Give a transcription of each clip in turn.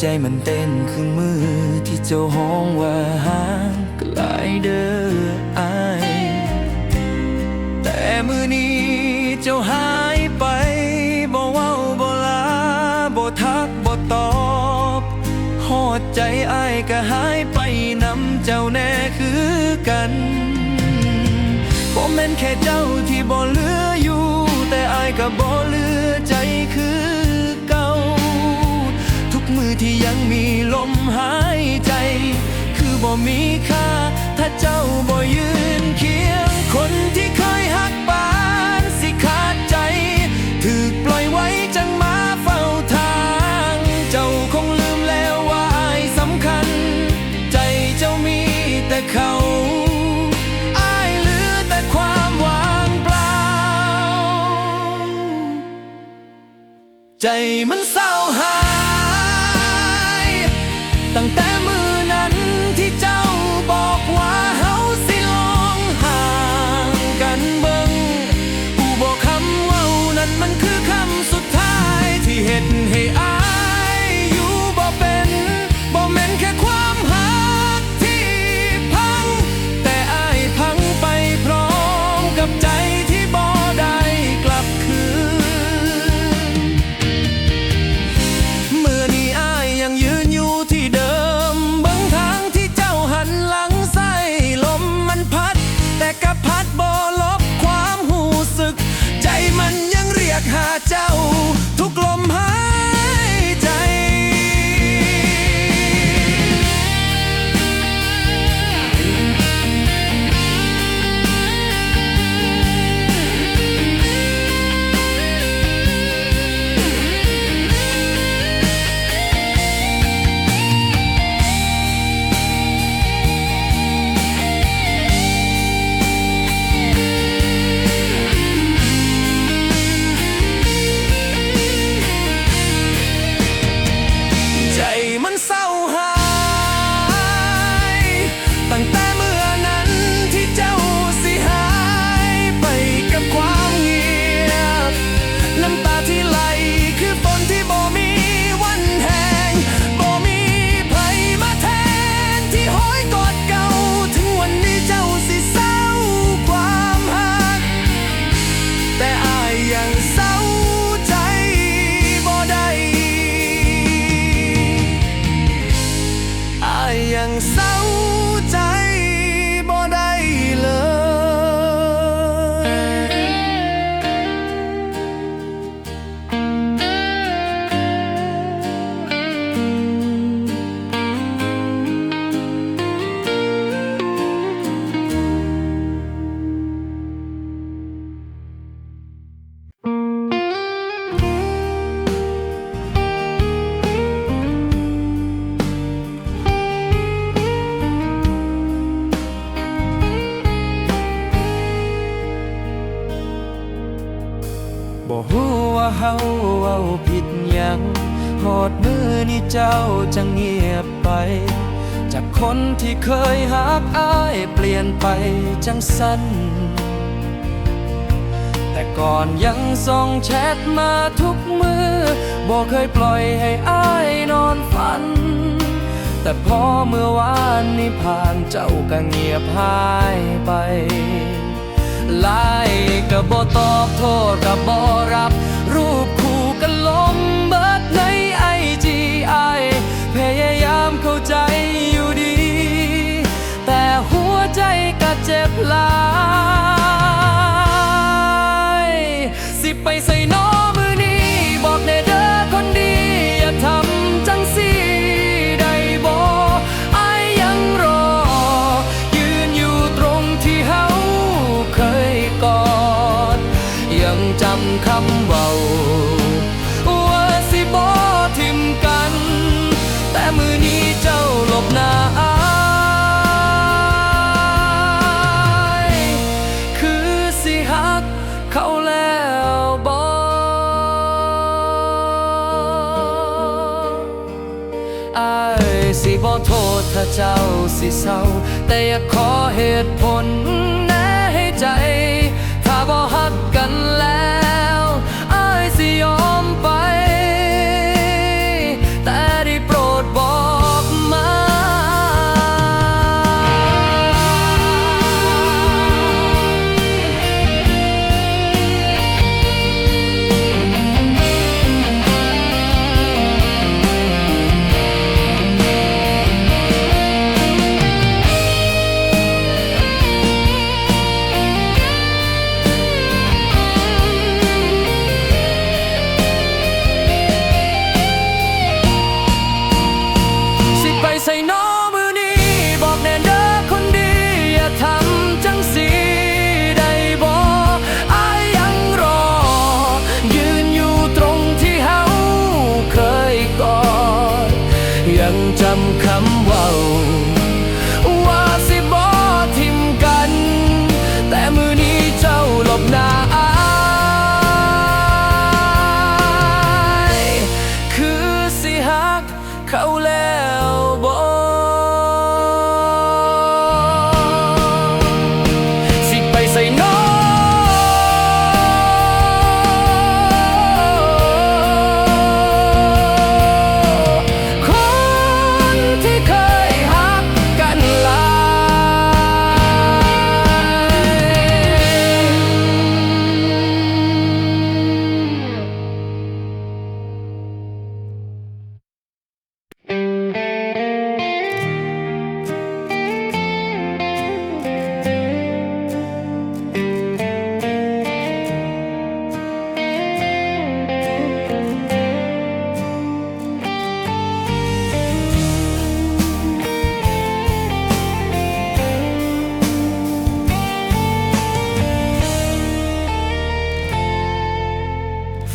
ใจมันเต้นคือมือที่เจ้าห้องว่าห่างไกลเด้ออายแต่มือนี้เจ้าหายไปบ่เว้าบ่ลาบ่ทักบ่ตอบหอดใจอายก็หายไปนำเจ้าแน่คือกันบ่แม่นแค่เจ้าที่บ่เหลืออยู่ แต่อายก็บ่เหลือใจคือ หายใจ คือบ่มีค่า ถ้าเจ้าบ่ยืนเคียง คนที่เคยหักปานสิขาดใจถูกปล่อยไว้จังมาเฝ้าทาง เจ้าคงลืมแล้วว่าอายสำคัญ ใจเจ้ามีแต่เขาอายเหลือแต่ความวางเปล่า ใจมันเศร้าหาาเฮาเว้าผิดยังหอดมือนี่เจ้าจังเงียบไป จากคนที่เคยหักอายเปลี่ยนไปจังสั้น แต่ก่อนยังส่งแชทมาทุกมือบอกเคยปล่อยให้อายนอนฝัน แต่พอเมื่อวานนี้ผ่านเจ้าก็เงียบหายไปไลน์ก็บ่ตอบโทษก็บ่รับ รูปคู่กันลมเบิดในไอจีไอพยายามเข้าใจอยู่ดี แต่หัวใจก็เจ็บลาย สิไปใส่นอง ถ้าเจ้าสิเศร้า แต่อยากขอเหตุผล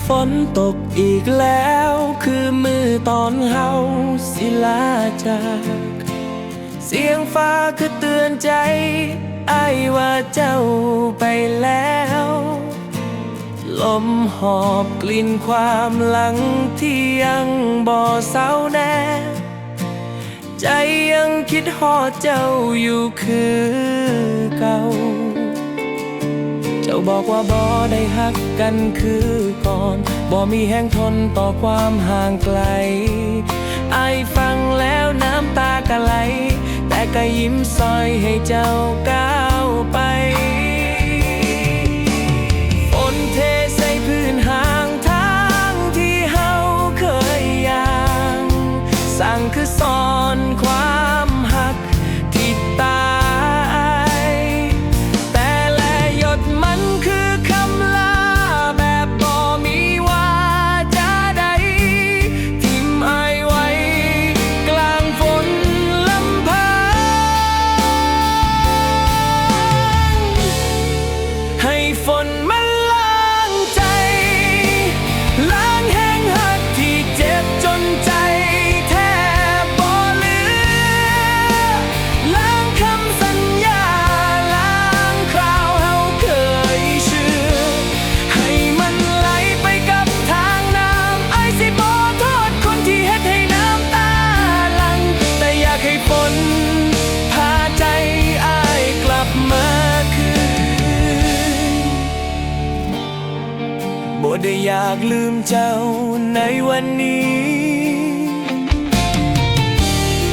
ฝนตกอีกแล้ว คือมือตอนเฮาสิลาจาก เสียงฟ้าคือเตือนใจไอ้ว่าเจ้าไปแล้ว ลมหอบกลิ่นความหลังที่ยังบ่เศร้าแน่ ใจยังคิดฮอดเจ้าอยู่คือเก่า จ้าบอกว่าบ่ได้ฮักกันคือก่อนบ่มีแห้งทนต่อความห่างไกล ไอฟังแล้วน้ำตากะไหล แต่ก็ยิ้มซอยให้เจ้าก้าว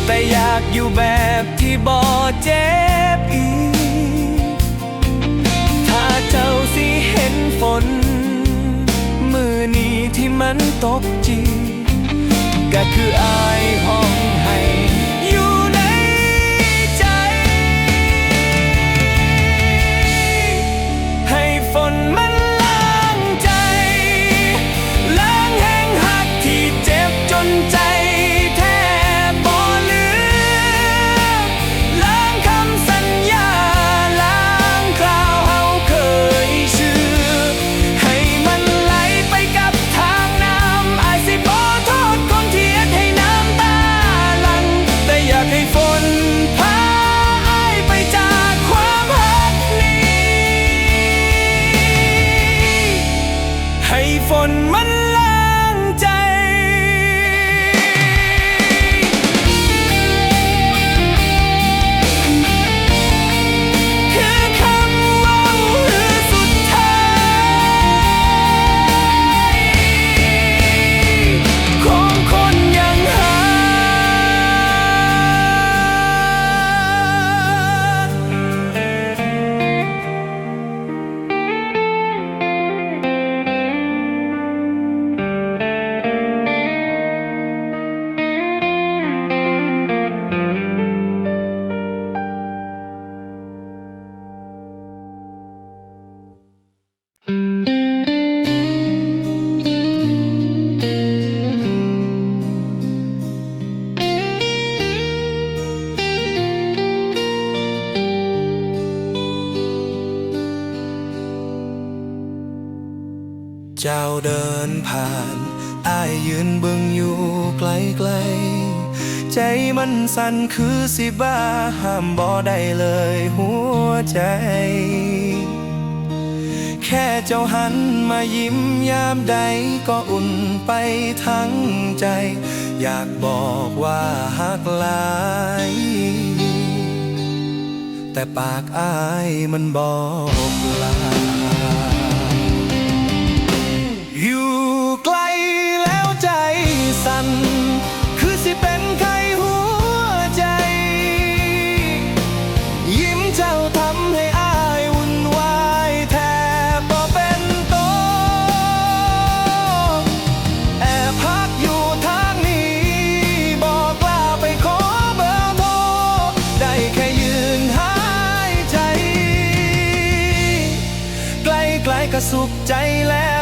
แต่อยากอยู่แบบที่บ่เจ็บอีก ถ้าเจ้าสิเห็นฝน มือนี้ที่มันตกจริงก็คืออายห้อง ฝนมัน เจ้าเดินผ่านอายยืนเบิ่งอยู่ไกลๆใจมันสั่นคือสิบ้าห้ามบ่ได้เลยหัวใจ แค่เจ้าหันมายิ้มยามใดก็อุ่นไปทั้งใจ อยากบอกว่าฮักหลาย แต่ปากอายมันบอกลา สั่นคือสิเป็นไข้หัวใจ ยิ้มเจ้าทำให้อายวุ่นวายแทบบ่เป็นโตวแอบพักอยู่ทางนี้บอกกล้าไปขอเบอร์โทรได้แค่ยืนหายใจ ใกล้ๆก็สุขใจแล้ว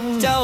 watch out.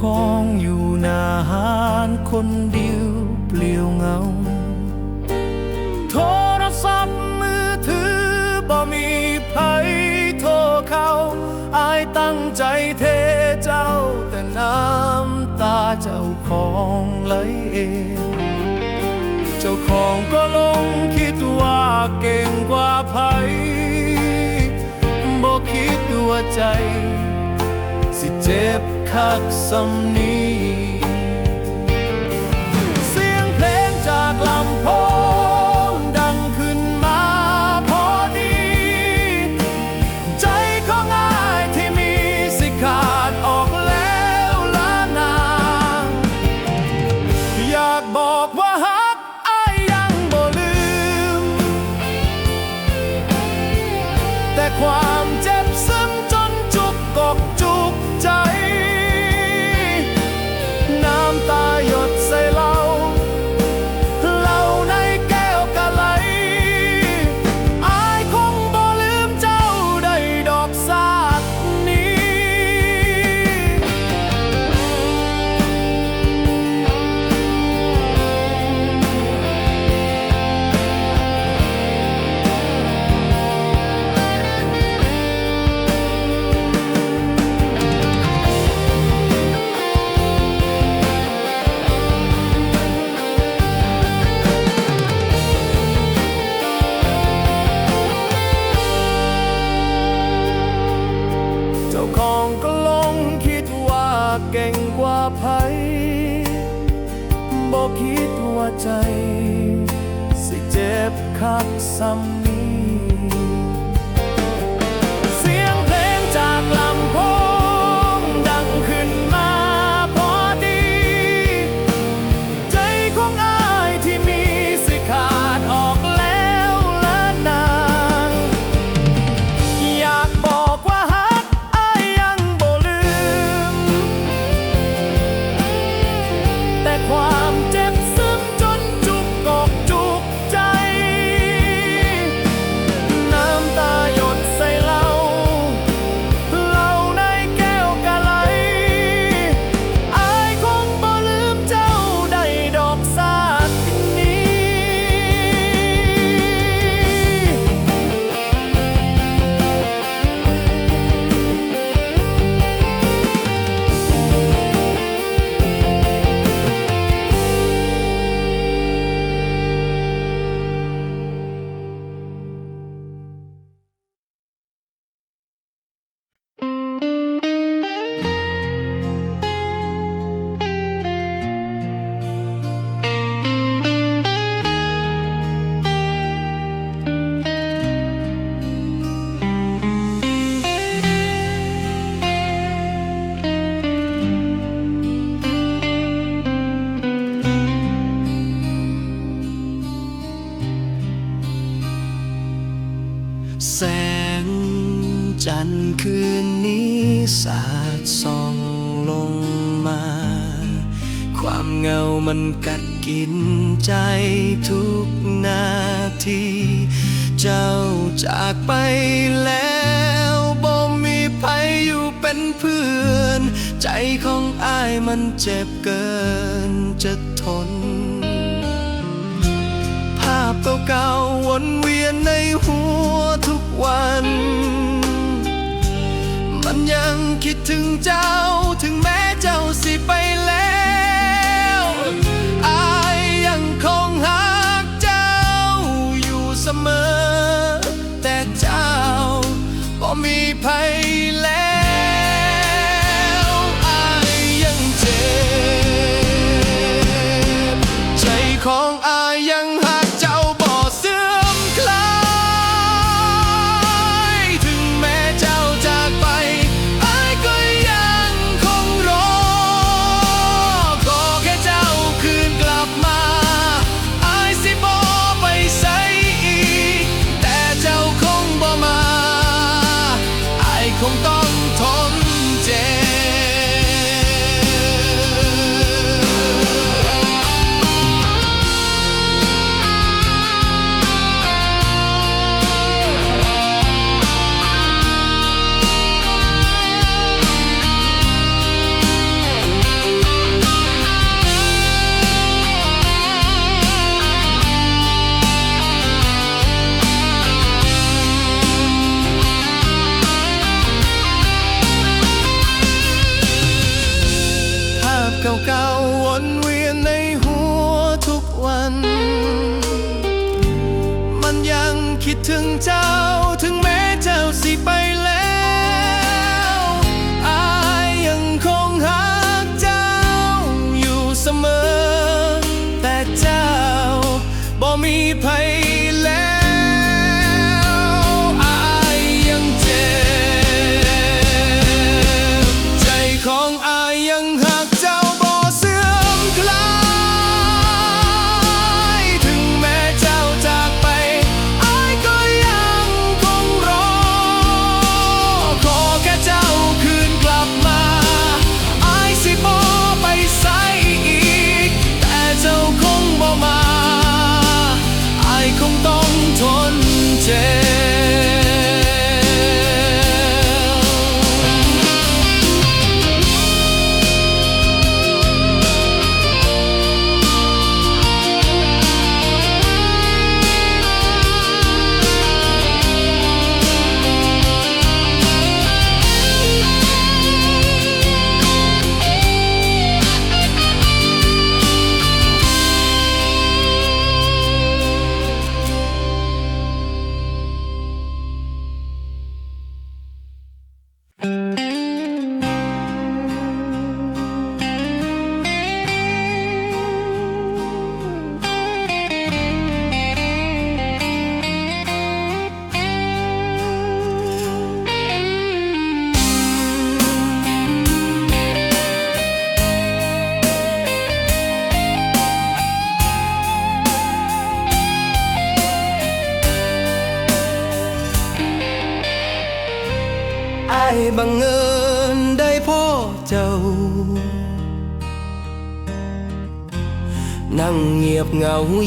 คองอยู่นาหานคนเดียวเปลี่ยวเงา โทรศัพท์มือถือบ่มีไผโทรเข้าอายตั้งใจเทเจ้า แต่น้ำตาเจ้าของไหลเอง เจ้าของก็ลงคิดว่าเก่งกว่าไผบ่คิดว่าใจ สิเจ็บ khắc sâm niệm พื่อน ใจของอายมันเจ็บเกินจะทน ภาพเก่าๆวนเวียนในหัวทุกวัน มันยังคิดถึงเจ้าถึงแม้เจ้าสิไปแล้วอายังคงหักเจ้าอยู่เสมอ แต่เจ้าบ่มีภัย replay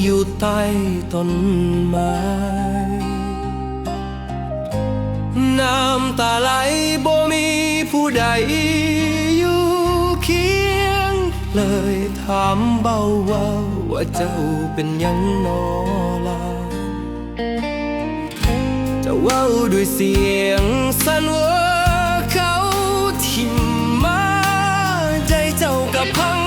อยู่ใต้ต้นไม้ น้ำตาไหลบ่มีผู้ใดอยู่เคียง เลยถามเบาว่าว่าเจ้าเป็นยังนอลาจะว่าด้วยเสียงสั่นว่าเขาทิ่มมา ใจเจ้ากับพัง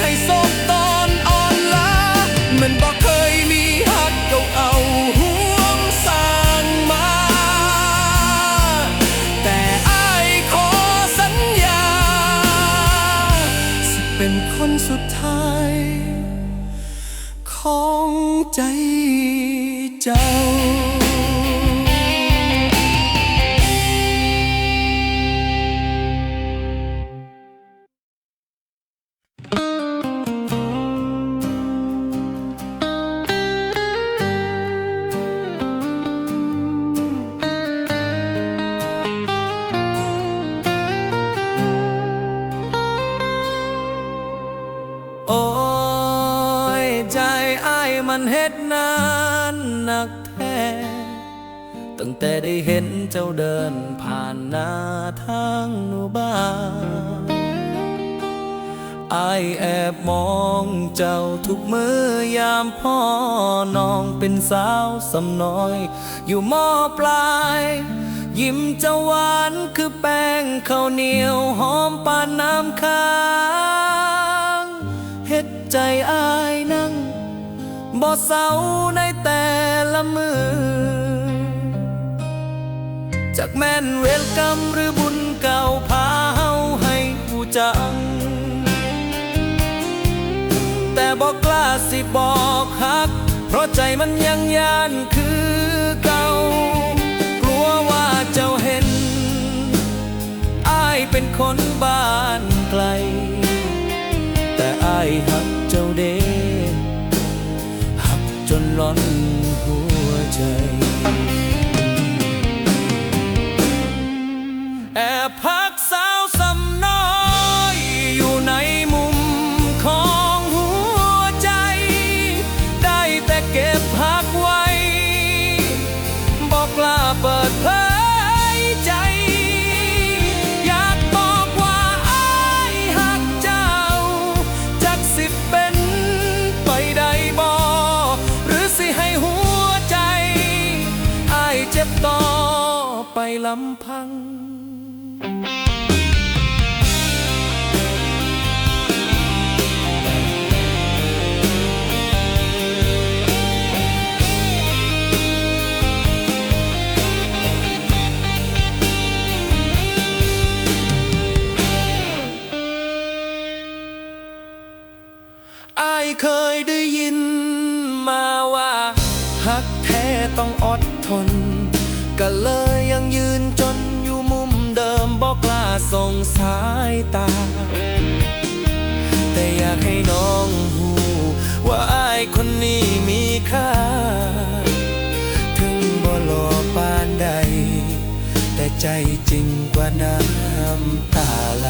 ให้สบตอนอ่อนล้ามันบอก นหน้าทางหนูบ้านอายแอบมองเจ้าทุกมือยามพ่อน้องเป็นสาวสำน้อย อยู่มอปลาย ยิ้มจ้าหวานคือแป้งข้าวเหนียวหอมปานน้ำค้างเฮ็ดใจอายนั่งบ่เศร้าในแต่ละมือ จากแม่นเวรกรรมหรือบุญเก่าพาเฮาให้ผู้จัง แต่บอกกล้าสิบอกฮัก เพราะใจมันยังยานคือเก่า กลัวว่าเจ้าเห็นอายเป็นคนบ้านไกล แต่อายหักเจ้าเด้หักจนล้นหัวใจ อายเคยได้ยินมาว่าหักแท้ต้องอดทน ก็เลยยังยืนจนอยู่มุมเดิมบอกล้าส่งสายตา แต่อยากให้น้องหูว่าอายคนนี้มีค่า ถึงบ่หลอปานใด แต่ใจจริงกว่าน้ำตาไหล